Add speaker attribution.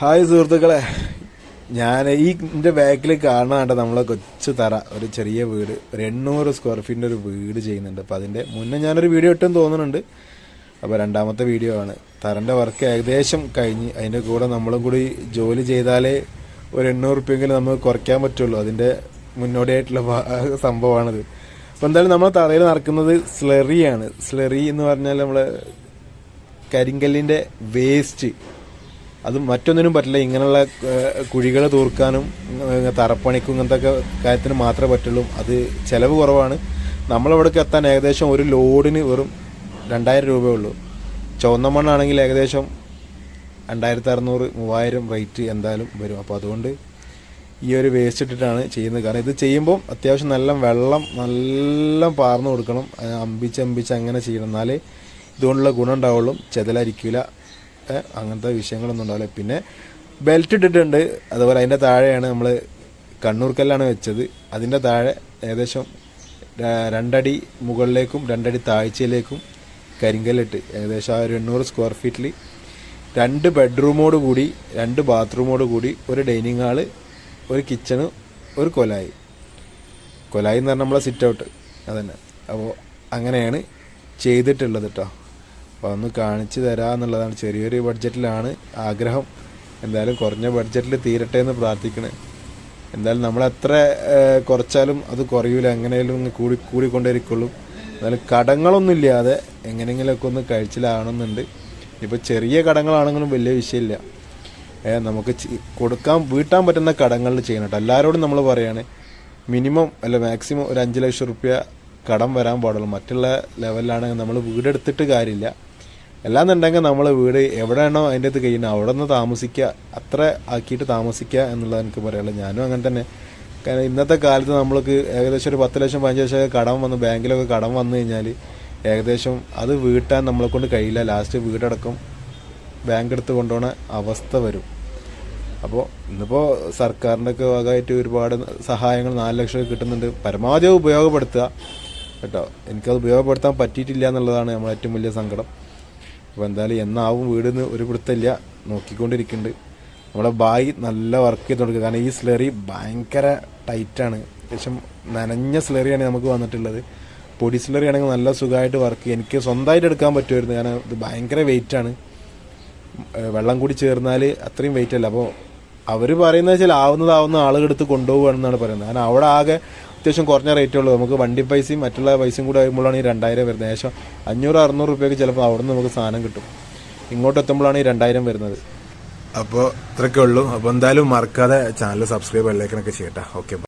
Speaker 1: Hi സുഹൃത്തുക്കളെ. ഞാൻ ഈ എന്റെ ബാക്കിൽ കാണാണ്ട് നമ്മളെ കൊച്ചു തറ ഒരു ചെറിയ വീട് ഒരു എണ്ണൂറ് സ്ക്വയർ ഫീറ്റിന്റെ ഒരു വീട് ചെയ്യുന്നുണ്ട്. അപ്പോൾ അതിന്റെ മുന്നേ ഞാനൊരു വീഡിയോ ഇട്ടും തോന്നുന്നുണ്ട്. അപ്പോൾ രണ്ടാമത്തെ വീഡിയോ ആണ്. തറന്റെ വർക്ക് ഏകദേശം കഴിഞ്ഞ് അതിന്റെ കൂടെ നമ്മളും കൂടി ജോലി ചെയ്താലേ ഒരു എണ്ണൂറ് റുപ്യെങ്കിലും നമുക്ക് കുറയ്ക്കാൻ പറ്റുള്ളൂ. അതിന്റെ മുന്നോടിയായിട്ടുള്ള സംഭവമാണിത്. അപ്പോൾ എന്തായാലും നമ്മൾ തറയിൽ നടക്കുന്നത് സ്ലെറിയാണ് സ്ലെറി എന്ന് പറഞ്ഞാൽ നമ്മൾ കരിങ്കല്ലിന്റെ വേസ്റ്റ് അത് മറ്റൊന്നിനും പറ്റില്ല. ഇങ്ങനെയുള്ള കുഴികൾ തൂർക്കാനും തറപ്പണിക്കും ഇങ്ങനത്തെ കാര്യത്തിന് മാത്രമേ പറ്റുള്ളൂ. അത് ചിലവ് കുറവാണ്. നമ്മളവിടേക്ക് എത്താൻ ഏകദേശം ഒരു ലോഡിന് വെറും രണ്ടായിരം രൂപയേ ഉള്ളൂ. ചുവന്ന മണ്ണാണെങ്കിൽ ഏകദേശം രണ്ടായിരത്തി അറുന്നൂറ് മൂവായിരം റേറ്റ് എന്തായാലും വരും. അപ്പോൾ അതുകൊണ്ട് ഈ ഒരു വേസ്റ്റ് ഇട്ടിട്ടാണ് ചെയ്യുന്നത്. കാരണം ഇത് ചെയ്യുമ്പോൾ അത്യാവശ്യം നല്ല വെള്ളം നല്ല പാർന്നു കൊടുക്കണം. അമ്പിച്ചമ്പിച്ച് അമ്പിച്ച് അമ്പിച്ച് അങ്ങനെ ചെയ്യണം. എന്നാലേ ഇതുകൊണ്ടുള്ള ഗുണം ഉണ്ടാവുള്ളൂ. ചെതലരിക്കില്ല അങ്ങനത്തെ വിഷയങ്ങളൊന്നും ഉണ്ടാവില്ല. പിന്നെ ബെൽറ്റ് ഇട്ടിട്ടുണ്ട്. അതുപോലെ അതിന്റെ താഴെയാണ് നമ്മൾ കണ്ണൂർക്കല്ലാണ് വെച്ചത്. അതിന്റെ താഴെ ഏകദേശം രണ്ടടി മുകളിലേക്കും രണ്ടടി താഴ്ചയിലേക്കും കരിങ്കല്ലിട്ട് ഏകദേശം ആ ഒരു എണ്ണൂറ് സ്ക്വയർ ഫീറ്റിൽ രണ്ട് ബെഡ്റൂമോട് കൂടി രണ്ട് ബാത്റൂമോട് കൂടി ഒരു ഡൈനിങ് ഹാൾ ഒരു കിച്ചണ് ഒരു കൊലായി. കൊലായി എന്ന് പറഞ്ഞാൽ നമ്മളെ സിറ്റ് ഔട്ട് അതന്നെ. അപ്പോൾ അങ്ങനെയാണ് ചെയ്തിട്ടുള്ളത് കേട്ടോ അപ്പോൾ ഒന്ന് കാണിച്ചു തരാമെന്നുള്ളതാണ് ചെറിയൊരു ബഡ്ജറ്റിലാണ് ആഗ്രഹം. എന്തായാലും കുറഞ്ഞ ബഡ്ജറ്റിൽ തീരട്ടെ എന്ന് പ്രാർത്ഥിക്കണേ. എന്തായാലും നമ്മൾ എത്ര കുറച്ചാലും അത് കുറയൂല. എങ്ങനെയാലും കൂടി കൂടി കൂടിക്കൊണ്ടേയിരിക്കുള്ളൂ. എന്നാലും കടങ്ങളൊന്നും ഇല്ലാതെ എങ്ങനെയെങ്കിലുമൊക്കെ ഒന്ന് കഴിച്ചിലാണെന്നുണ്ട് ഇപ്പോൾ ചെറിയ കടങ്ങളാണെങ്കിലും വലിയ വിഷയമില്ല. നമുക്ക് കൊടുക്കാൻ വീട്ടാൻ പറ്റുന്ന കടങ്ങളിൽ ചെയ്യണം കേട്ടോ. എല്ലാവരോടും നമ്മൾ പറയുകയാണ് മിനിമം അല്ല മാക്സിമം ഒരു അഞ്ച് ലക്ഷം റുപ്യ കടം വരാൻ പാടുള്ളൂ. മറ്റുള്ള ലെവലിലാണെങ്കിൽ നമ്മൾ വീടെടുത്തിട്ട് കാര്യമില്ല. അല്ലാന്നുണ്ടെങ്കിൽ നമ്മൾ വീട് എവിടെയാണോ അതിന്റെ അത് കഴിയുന്നത് അവിടെ നിന്ന് താമസിക്കുക. അത്ര ആക്കിയിട്ട് താമസിക്കുക എന്നുള്ളത് എനിക്ക് പറയാനുള്ളത്. ഞാനും അങ്ങനെ തന്നെ. കാരണം ഇന്നത്തെ കാലത്ത് നമ്മൾക്ക് ഏകദേശം ഒരു പത്ത് ലക്ഷം പതിനഞ്ച് ലക്ഷം കടം വന്ന് ബാങ്കിലൊക്കെ കടം വന്നു കഴിഞ്ഞാൽ ഏകദേശം അത് വീട്ടാൻ നമ്മളെ കൊണ്ട് കഴിയില്ല. ലാസ്റ്റ് വീടടക്കം ബാങ്ക് എടുത്ത് കൊണ്ടുപോണ അവസ്ഥ വരും. അപ്പോൾ ഇന്നിപ്പോൾ സർക്കാരിന്റെ ഒക്കെ ഭാഗമായിട്ട് ഒരുപാട് സഹായങ്ങൾ നാല് ലക്ഷം കിട്ടുന്നുണ്ട്. പരമാവധി ഉപയോഗപ്പെടുത്തുക. കേട്ടോ. എനിക്കത് ഉപയോഗപ്പെടുത്താൻ പറ്റിയിട്ടില്ല എന്നുള്ളതാണ് നമ്മുടെ ഏറ്റവും വലിയ സങ്കടം. അപ്പോൾ എന്തായാലും എന്നാവും വീടിന്ന് ഒരു പിടുത്തമില്ല. നോക്കിക്കൊണ്ടിരിക്കുന്നുണ്ട്. നമ്മുടെ ബായി നല്ല വർക്ക് ചെയ്ത് കൊടുക്കുക കാരണം ഈ സ്ലറി ഭയങ്കര ടൈറ്റാണ് ഏകദേശം നനഞ്ഞ സ്ലറിയാണ് നമുക്ക് വന്നിട്ടുള്ളത്. പൊടി സ്ലറി ആണെങ്കിൽ നല്ല സുഖമായിട്ട് വർക്ക് എനിക്ക് സ്വന്തമായിട്ട് എടുക്കാൻ പറ്റുമായിരുന്നു. കാരണം ഇത് ഭയങ്കര വെയിറ്റാണ് വെള്ളം കൂടി ചേർന്നാൽ അത്രയും വെയിറ്റ് അല്ല. അപ്പോൾ അവർ പറയുന്നത് വെച്ചാൽ ആവുന്നതാവുന്ന ആളുകളെടുത്ത് കൊണ്ടുപോകുകയാണെന്നാണ് പറയുന്നത്. കാരണം അവിടെ ആകെ അത്യാവശ്യം കുറഞ്ഞ റേറ്റേ ഉള്ളൂ. നമുക്ക് വണ്ടി പൈസയും മറ്റുള്ള പൈസയും കൂടെ ആകുമ്പോഴാണ് ഈ രണ്ടായിരം വരുന്നത്. ഏകദേശം അഞ്ഞൂറ് അറുന്നൂറ് റുപ്യക്ക് ചിലപ്പോൾ അവിടെ നിന്ന് നമുക്ക് സാധനം കിട്ടും. ഇങ്ങോട്ട് എത്തുമ്പോഴാണ് ഈ രണ്ടായിരം വരുന്നത്. അപ്പോൾ ഇത്രയൊക്കെ ഉള്ളൂ. അപ്പോൾ എന്തായാലും മറക്കാതെ ചാനൽ സബ്സ്ക്രൈബ് ബെല്ലൈക്കനൊക്കെ ചെയ്യട്ടെ. ഓക്കെ